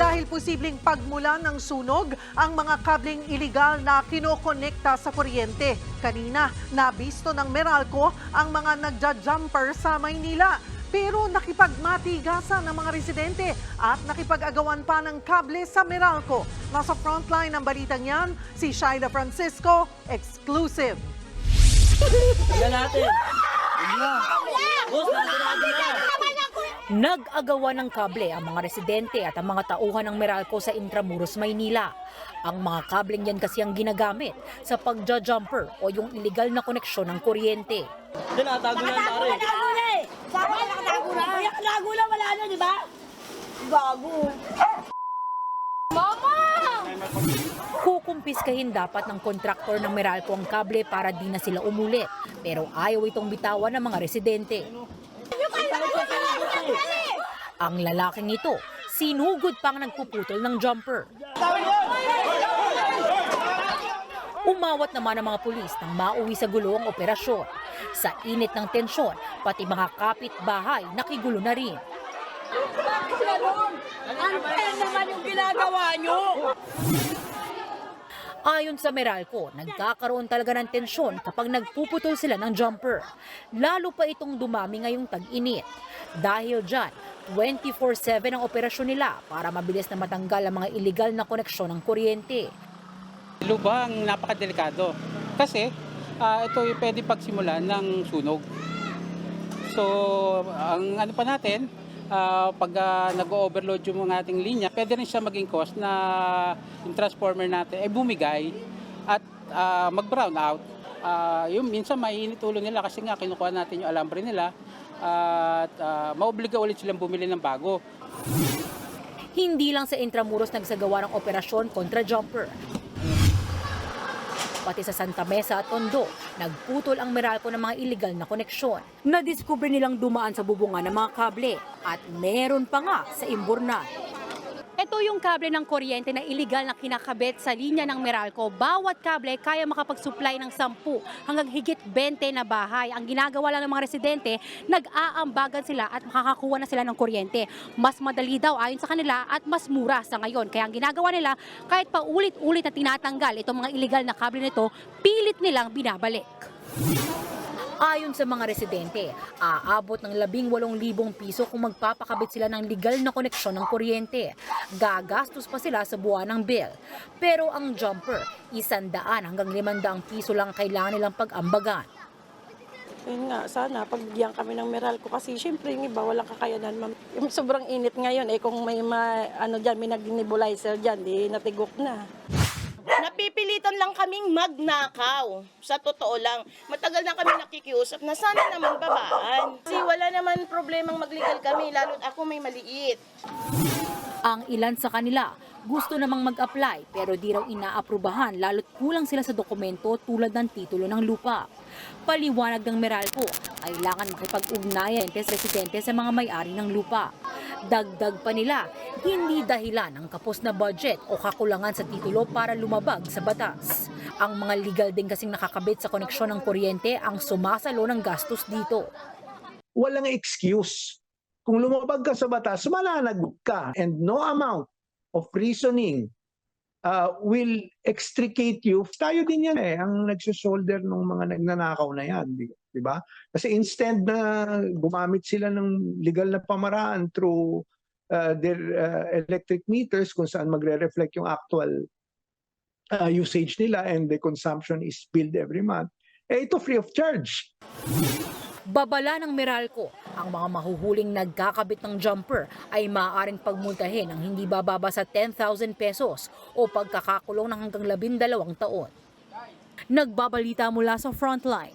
Dahil posibleng pagmulan ng sunog ang mga kabling iligal na kinokonekta sa kuryente. Kanina, nabisto ng Meralco ang mga nagja-jumper sa Maynila. Pero nakipagmatigasan ng mga residente at nakipag-agawan pa ng kable sa Meralco. Nasa frontline ng balitang yan, si Shaila Francisco, exclusive. Tignan natin. Boss. Nag-agawa ng kable ang mga residente at ang mga tauhan ng Meralco sa Intramuros, Maynila. Ang mga kableng yan kasi ang ginagamit sa pagja-jumper o yung illegal na koneksyon ng kuryente. Diyan, natago na Nakatago pare. na, nakatago na eh. Sabi ka nakatago na. Kaya nakatago na, wala na, di ba? Gago. Mama! Kukumpiskahin dapat ng kontraktor ng Meralco ang kable para di na sila umulit. Pero ayaw itong bitawan ng mga residente. Ang lalaking ito, sinugod pang nagpuputol ng jumper. Umawat naman ang mga pulis nang mauwi sa gulo ang operasyon. Sa init ng tensyon, pati mga kapitbahay nakigulo na rin. Unfair naman yung ginagawa nyo. Ayon sa Meralco, nagkakaroon talaga ng tensyon kapag nagpuputol sila ng jumper. Lalo pa itong dumami ngayong tag-init. Dahil dyan, 24-7 ang operasyon nila para mabilis na matanggal ang mga illegal na koneksyon ng kuryente. lubang napakadelikado. Kasi ah, ito ay pwede pagsimulan ng sunog. So, ang ano pa natin, ah, pag ah, nag-overload yung mga ating linya, pwede rin siya maging cause na yung transformer natin ay bumigay at ah, mag-brown out. Ah, yung minsan mainit ulo nila kasi nga kinukuha natin yung alambre nila at ah, maobliga ulit silang bumili ng bago. Hindi lang sa Intramuros nagsagawa ng operasyon kontra jumper. Pati sa Santa Mesa at Tondo, nagputol ang Meralco ng mga illegal na koneksyon. Nadiskubre nilang dumaan sa bubungan ng mga kable at meron pa nga sa Imbornal. Ito yung kable ng kuryente na iligal na kinakabit sa linya ng Meralco. Bawat kable kaya makapag-supply ng 10 hanggang higit 20 na bahay. Ang ginagawa lang ng mga residente, nag-aambagan sila at makakakuha na sila ng kuryente. Mas madali daw ayon sa kanila at mas mura sa ngayon. Kaya ang ginagawa nila, kahit pa ulit-ulit na tinatanggal itong mga iligal na kable nito, pilit nilang binabalik. Ayon sa mga residente, aabot ng 18,000 piso kung magpapakabit sila ng legal na koneksyon ng kuryente. Gagastos pa sila sa buwan ng bill. Pero ang jumper, isandaan hanggang 500 piso lang kailangan nilang pag-ambagan. Yun nga, sana pagbigyan kami ng Meralco kasi syempre yung iba walang kakayanan. ma'am. Sobrang init ngayon eh kung may ma, ano diyan, may nag-nebulizer diyan, di natigok na. Napipilitan lang kaming magnakaw. Sa totoo lang, matagal na kami nakikiusap na sana naman babaan. Kasi wala naman problemang magligal kami, lalo't ako may maliit. Ang ilan sa kanila gusto namang mag-apply pero di raw inaaprubahan lalo't kulang sila sa dokumento tulad ng titulo ng lupa. Paliwanag ng Meralco, kailangan makipag-ugnayan sa residente sa mga may-ari ng lupa. Dagdag pa nila, hindi dahilan ang kapos na budget o kakulangan sa titulo para lumabag sa batas. Ang mga legal din kasing nakakabit sa koneksyon ng kuryente ang sumasalo ng gastos dito. walang excuse. Kung lumabag ka sa batas, mananagot ka. And no amount of reasoning uh, will extricate you. Tayo din yan eh, ang nagsusolder ng mga nagnanakaw na yan. Di, ba? Kasi instead na gumamit sila ng legal na pamaraan through uh, their uh, electric meters kung saan magre-reflect yung actual uh, usage nila and the consumption is billed every month, eh ito free of charge. Babala ng Meralco, ang mga mahuhuling nagkakabit ng jumper ay maaaring pagmultahin ng hindi bababa sa 10,000 pesos o pagkakakulong ng hanggang 12 taon. Nagbabalita mula sa Frontline,